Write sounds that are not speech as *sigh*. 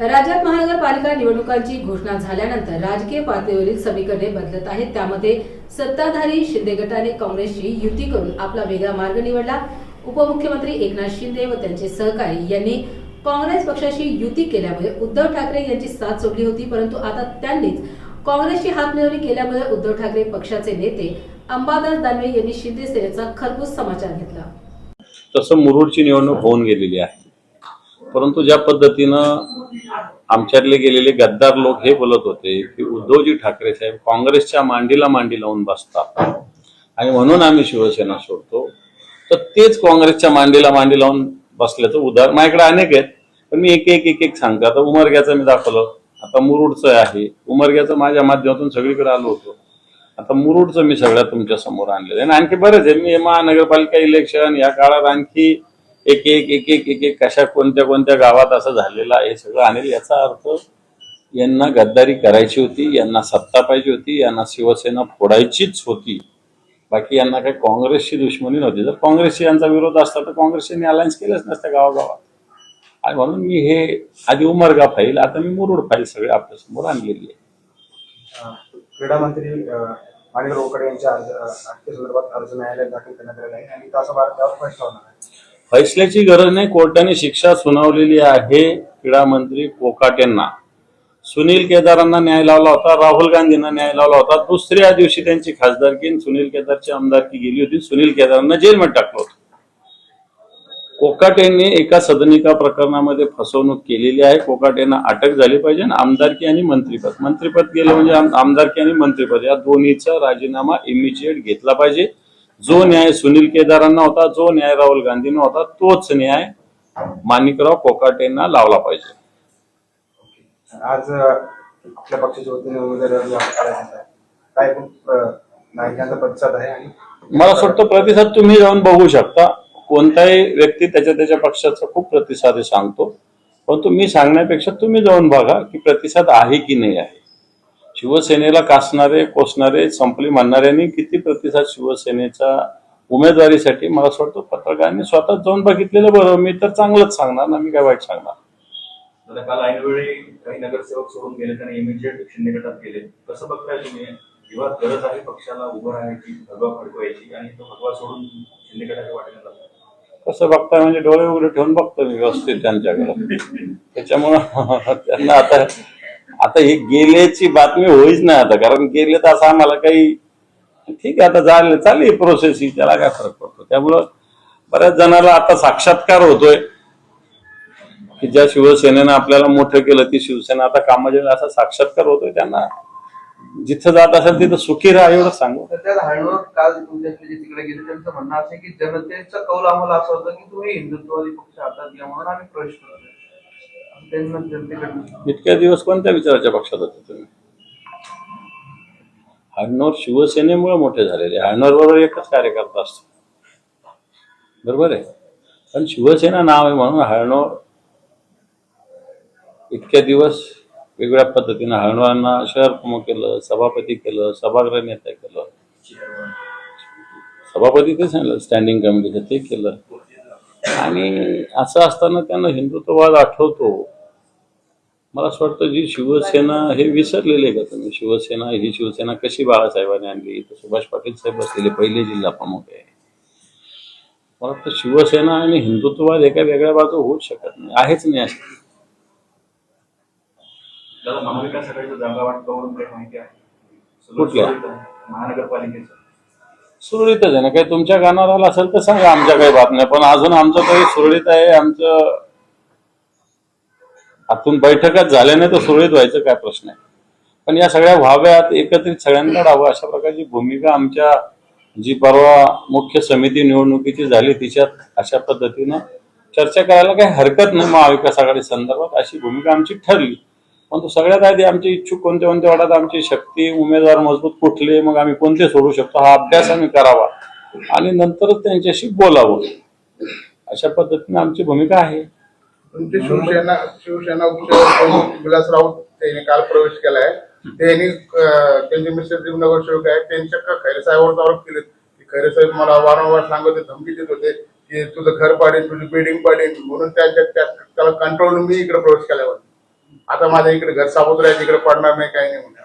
राज्यात महानगरपालिका निवडणुकांची घोषणा झाल्यानंतर राजकीय पातळीवरील समीकरणे बदलत आहेत. त्यामध्ये सत्ताधारी शिंदे गटाने काँग्रेसशी युती करून आपला वेगळा मार्ग निवडला. उपमुख्यमंत्री एकनाथ शिंदे व त्यांचे सहकारी यांनी काँग्रेस पक्षाशी युती केल्यामुळे उद्धव ठाकरे यांची साथ सोडली होती परंतु आता त्यांनीच काँग्रेसची हातमिळवणी केल्यामुळे उद्धव ठाकरे पक्षाचे नेते अंबादास दानवे यांनी शिंदे सेनेचा खरपूस समाचार घेतला. तसं मुरुडची निवडणूक होऊन गेलेली आहे. परंतु ज्या पद्धतीनं आमच्यातले गेलेले गद्दार लोक हे बोलत होते की उद्धवजी ठाकरे साहेब काँग्रेसच्या मांडीला मांडी लावून बसतात. आणि म्हणून आम्ही शिवसेना सोडतो. तर तेच काँग्रेसच्या मांडीला मांडी लावून बसल्याचं उदाहरण माझ्याकडे अनेक आहेत पण मी एक एक एक एक सांगतो. आता उमरग्याचं मी दाखवलं. आता मुरुडचं आहे. उमरग्याचं माझ्या माध्यमातून सगळीकडे आलो होतो. आता मुरुडचं मी सगळ्या तुमच्यासमोर आणलेलं आहे. आणि आणखी बरेच आहे मी महानगरपालिका इलेक्शन या काळात आणखी एक एक एक एक एक एक कशा कोणत्या कोणत्या गावात असं झालेलं आहे हे सगळं. आणि याचा अर्थ यांना गद्दारी करायची होती यांना सत्ता पाहिजे होती यांना शिवसेना फोडायचीच होती. बाकी यांना काही काँग्रेसची दुश्मनी नव्हती. जर काँग्रेसशी यांचा विरोध असता तर काँग्रेसने अलायन्स केलंच नसतं गावागावात. आणि म्हणून मी हे आधी उमरगा फाईल आता मी मुरुड फाईल सगळे आपल्यासमोर आणलेली आहे. क्रीडा मंत्री माणिक रोकडे यांच्या अर्ज संदर्भात अर्ज न्यायालयात दाखल करण्यात आलेला आहे. आणि तासाभरात त्यावर फैसला होणार आहे. फैसल्याची गरज नाही कोर्टाने शिक्षा सुनावलेली आहे क्रीडा मंत्री कोकाटेंना सुनील केदारांना न्याय लावला होता राहुल गांधींना न्याय लावला होता. दुसऱ्या दिवशी त्यांची खासदारकी सुनील केदारची आमदारकी गेली होती. सुनील केदारांना जेलमध्ये टाकलं होतं. कोकाटेंनी एका सदनिका प्रकरणामध्ये फसवणूक केलेली आहे. कोकाटेंना अटक झाली पाहिजे आणि आमदारकी आणि मंत्रीपद. मंत्रीपद गेलं म्हणजे आमदारकी आणि मंत्रीपद. या दोन्हीचा राजीनामा इमिजिएट घेतला पाहिजे. जो न्याय सुनील केदारांना होता जो न्याय राहुल गांधींना होता तोच न्याय माणिकराव कोकाटेंना लावला पाहिजे. आज आपल्या पक्षाच्या वतीने उमेदवारी प्रतिसाद आहे आणि मला असं वाटतं प्रतिसाद तुम्ही जाऊन बघू शकता. कोणताही व्यक्ती त्याच्या त्याच्या पक्षाचा खूप प्रतिसाद सांगतो. परंतु मी सांगण्यापेक्षा तुम्ही जाऊन बघा की प्रतिसाद आहे की नाही आहे. शिवसेनेला कासणारे कोसणारे संपली म्हणणाऱ्यांनी किती प्रतिसाद शिवसेनेच्या उमेदवारीसाठी? मला असं वाटतं पत्रकारांनी स्वतः जाऊन बघितलेलं बरं. मी तर चांगलंच सांगणार ना. मी काय वाईट सांगणार? आता काल ऐनवेळी काही नगरसेवक सोडून गेले आणि इमिजिएट शिंदे गटात गेले. कसं बघताय तुम्ही? किंवा गरज आहे पक्षाला उभं राहायची भगवा फडकवायची आणि तो भगवा सोडून शिंदे गटाच्या वाटेने जातो. कसं बघताय? म्हणजे डोळे उघडे ठेवून बघतो मी व्यवस्थित त्यांच्याकडे. त्याच्यामुळं *laughs* त्यांना आता आता हे गेल्याची बातमी होईच नाही आता कारण गेले तर असं आम्हाला काही ठीक आहे आता झालं चालली प्रोसेस ही त्याला काय फरक पडतो? त्यामुळं बऱ्याच जणांना आता साक्षात्कार होतोय. की ज्या शिवसेनेनं आपल्याला मोठं केलं ती शिवसेना आता कामाच्या असा साक्षात्कार होतोय त्यांना जिथं जात असेल तिथं सुखी राहा एवढं सांगू. काल तुमच्याकडे तिकडे गेले त्यांचं म्हणणं असं की जनतेचा कौल आम्हाला असं होतं की तुम्ही हिंदुत्ववादी पक्ष हातात घ्या म्हणून आम्ही प्रवेश करतो इतक्या दिवस कोणत्या विचाराच्या पक्षात होते तुम्ही? हाडनोर शिवसेनेमुळे मोठे झालेले. हाडनोर बरोबर एकच कार्यकर्ता असतो. बरोबर आहे? पण शिवसेना नाव आहे म्हणून हाडनोर इतक्या दिवस वेगवेगळ्या पद्धतीनं हळणोरांना शहर प्रमुख केलं सभापती केलं सभागृह नेता केलं. सभापती ते सांगितलं स्टँडिंग कमिटीचं ते केलं. आणि असं असताना त्यांना हिंदुत्ववाद आठवतो. मला असं वाटतं जी शिवसेना हे विसरलेले आहे का तुम्ही शिवसेना ही शिवसेना कशी बाळासाहेबांनी आणली? इथं सुभाष पाटील साहेब बसलेले पहिले जिल्हा प्रमुख आहे. मला वाटतं शिवसेना आणि हिंदुत्ववाद एका वेगळ्या बाजू होऊच शकत नाही. आहेच नाही अशी महाविकास आघाडीचं जागा वाटपावरून काही माहिती आहे? सगळं कुठल्या? महानगरपालिकेचं. सुरळीतच आहे. ना काही तुमच्या कानावर आलं असेल तर सांगा. आमच्या काही बातम्या. पण अजून आमचं काही सुरळीत आहे. आमचं आतून बैठकात झाल्या नाही तर सुरळीत व्हायचं काय प्रश्न आहे? पण या सगळ्या व्हाव्यात एकत्रित सगळ्यांना राहावं अशा प्रकारची भूमिका आमच्या जी परवा मुख्य समिती निवडणुकीची झाली तिच्यात अशा पद्धतीनं चर्चा करायला काही हरकत नाही महाविकास आघाडी संदर्भात अशी भूमिका आमची ठरली. परंतु सगळ्यात आधी आमची इच्छुक कोणत्या कोणत्या वाटात आमची शक्ती उमेदवार मजबूत कुठले मग आम्ही कोणते सोडू शकतो हा अभ्यास आम्ही करावा आणि नंतरच त्यांच्याशी बोलावं. अशा पद्धतीने आमची भूमिका आहे. तुमचे शिवसेना शिवसेना उपप्रमुख विलास राऊत त्यांनी काल प्रवेश केलाय. त्यांनी त्यांचे मिस्टर देव नगरसेवक आहेत त्यांच्या का खैरे साहेबांवर आरोप केले की खैरे साहेब मला वारंवार सांगत होते धमकी देत होते की तुझं घर पाडेल तुझी बिल्डिंग पाडेल म्हणून त्याच्या त्याला कंट्रोल मी इकडे प्रवेश केल्यावर आता माझ्या इकडे घर साबुत राहायचं इकडे पडणार नाही काही नाही